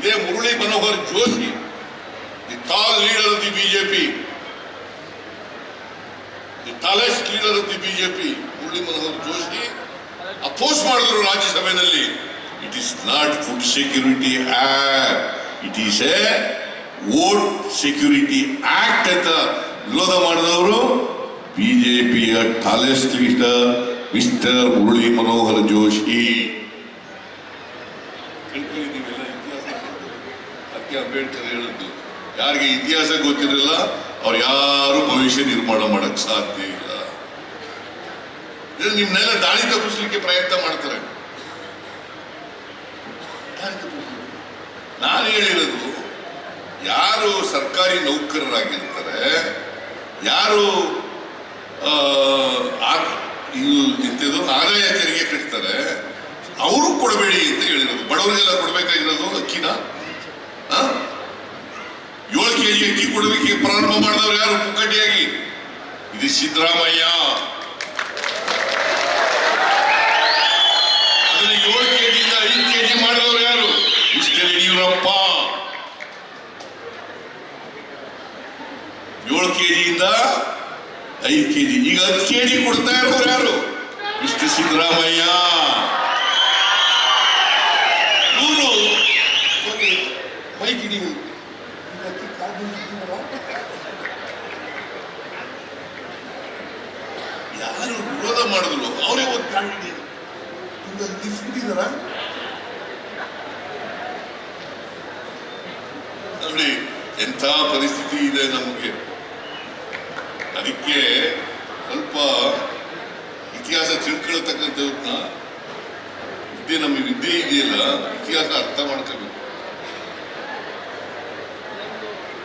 ಇದೇ Murali Manohar Joshi, the tall leader of the BJP the tallest leader of the BJP Murali Manohar Joshi. Oppose ಮಾಡಿದ್ರು ರಾಜ್ಯಸಭೆಯಲ್ಲಿ it is not food security act it is a vote security act ಅಂತ ವಿರೋಧ ಮಾಡಿದವರು ಬಿಜೆಪಿಯ tallest leader mister Murali Manohar Joshi ತಿಳ್ಕೊಂಡಿದ್ದೀವೆಲ್ಲ ಇತಿಹಾಸ ಅದಕ್ಕೆ ಅಂಬೇಡ್ಕರ್ ಹೇಳಿದ್ದು. ಯಾರಿಗೆ ಇತಿಹಾಸ ಗೊತ್ತಿರಲಿಲ್ಲ, ಅವ್ರು ಯಾರು ಭವಿಷ್ಯ ನಿರ್ಮಾಣ ಮಾಡಕ್ ಸಾಧ್ಯ ಇಲ್ಲ. ನಿಮ್ನೆಲ್ಲ ದಾಳಿ ತಪ್ಪಿಸ್ಲಿಕ್ಕೆ ಪ್ರಯತ್ನ ಮಾಡ್ತಾರೆ. ನಾನು ಹೇಳಿರೋದು, ಯಾರು ಸರ್ಕಾರಿ ನೌಕರರಾಗಿರ್ತಾರೆ, ಯಾರು ಆದಾಯ ತೆರಿಗೆ ಕಟ್ತಾರೆ, ಅವರು ಕೊಡಬೇಡಿ ಅಂತ ಹೇಳಿರೋದು. ಬಡವರಿಗೆಲ್ಲ ಕೊಡಬೇಕಾಗಿರೋದು ಅಕ್ಕಿನ? ಏಳು ಕೆ ಜಿ ಅಕ್ಕಿ ಕೊಡೋದಕ್ಕೆ ಪ್ರಾರಂಭ ಮಾಡಿದವರು ಯಾರು? ಪುಕ್ಕಟ್ಟಿಯಾಗಿ ಇದು ಸಿದ್ದರಾಮಯ್ಯ. ಅದನ್ನ ಏಳು ಕೆ ಜಿಯಿಂದ ಐದು ಕೆ ಜಿ ಮಾಡಿದವರು ಯಾರು? ಇಷ್ಟ ಯಡಿಯೂರಪ್ಪ. ಏಳು ಕೆ ಜಿಯಿಂದ ಐದು ಕೆ ಜಿ ಈಗ ಹತ್ತು ಕೆ ಜಿ ಕೊಡ್ತಾ ಇರೋರು ಯಾರು? ಇಷ್ಟು ಸಿದ್ದರಾಮಯ್ಯ ಇವರು ಮೈಕ್ ಇದೀವಿ ಯಾರು ವಿರೋಧ ಮಾಡಿದ್ರು. ಅವರೇ ಬಿಟ್ಟಿದಾರ ನೋಡಿ ಎಂಥ ಪರಿಸ್ಥಿತಿ ಇದೆ ನಮಗೆ. ಅದಕ್ಕೆ ಸ್ವಲ್ಪ ಇತಿಹಾಸ ತಿಳ್ಕೊಳ್ತಕ್ಕಂಥವ್ರನ್ನ ವಿದ್ಯೆ ನಮ್ಮ ವಿದ್ಯೆ ಇದೆಯಲ್ಲ ಇತಿಹಾಸ ಅರ್ಥ ಮಾಡ್ಕೋಬೇಕು.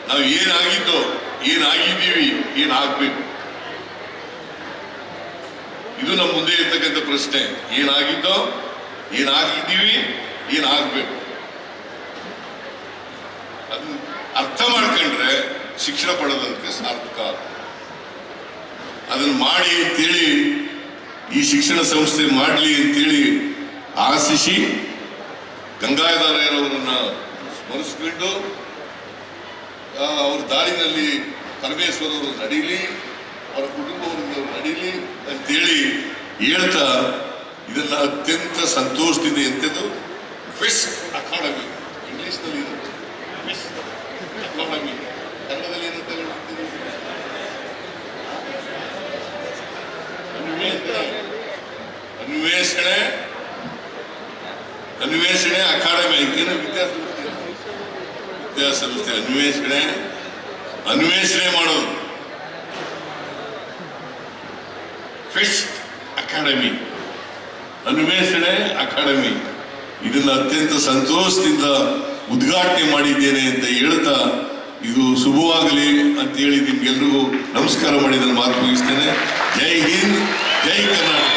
ನಾವು ಏನಾಗಿದ್ದೋ ಏನಾಗಿದ್ದೀವಿ ಏನಾಗ್ಬೇಕು? ಇದು ನಮ್ಮ ಮುಂದೆ ಇರ್ತಕ್ಕಂಥ ಪ್ರಶ್ನೆ. ಏನಾಗಿದ್ದೋ, ಏನಾಗಿದ್ದೀವಿ, ಏನಾಗಬೇಕು? ಅದನ್ನ ಅರ್ಥ ಮಾಡ್ಕೊಂಡ್ರೆ ಶಿಕ್ಷಣ ಪಡೆದಂತೆ ಸಾರ್ಥಕ ಅದನ್ನ ಮಾಡಿ ಅಂತೇಳಿ, ಈ ಶಿಕ್ಷಣ ಸಂಸ್ಥೆ ಮಾಡಲಿ ಅಂತೇಳಿ ಆಶಿಸಿ ಗಂಗಾಧರಯ್ಯರವರನ್ನ ಸ್ಮರಿಸ್ಕೊಂಡು ಅವ್ರ ದಾರಿನಲ್ಲಿ ಪರಮೇಶ್ವರವರು ನಡೀಲಿ. ಅವರ ಕುಟುಂಬವನ್ನು ನಡೀಲಿ ಅಂತೇಳಿ ಹೇಳ್ತಾ ಇದನ್ನ ಅತ್ಯಂತ ಸಂತೋಷದಿಂದ ಎಂತದ್ದು ಫಿಶ್ ಅಕಾಡೆಮಿ ಇಂಗ್ಲಿಷ್ನಲ್ಲಿ ಇರುತ್ತೆ ಫಿಶ್ ಅಕಾಡೆಮಿ ಕನ್ನಡದಲ್ಲಿ ಏನಂತ ಅನ್ವೇಷಣೆ. ಅನ್ವೇಷಣೆ. ಅಕಾಡೆಮಿ ಏನು ವಿದ್ಯಾಸಂಸ್ಥೆ ವಿದ್ಯಾಸಂಸ್ಥೆ ಅನ್ವೇಷಣೆ. ಅನ್ವೇಷಣೆ ಮಾಡೋದು. ಫಿಶ್ ಅಕಾಡೆಮಿ ಅನ್ವೇಷಣೆ ಅಕಾಡೆಮಿ ಇದನ್ನು ಅತ್ಯಂತ ಸಂತೋಷದಿಂದ ಉದ್ಘಾಟನೆ ಮಾಡಿದ್ದೇನೆ ಅಂತ ಹೇಳ್ತಾ ಇದು ಶುಭವಾಗಲಿ ಅಂತ ಹೇಳಿ ನಿಮ್ಗೆಲ್ರಿಗೂ ನಮಸ್ಕಾರ ಮಾಡಿ ನಾನು ಮಾತು ಮುಗಿಸ್ತೇನೆ. ಜೈ ಹಿಂದ್, ಜೈ ಕರ್ನಾಟಕ.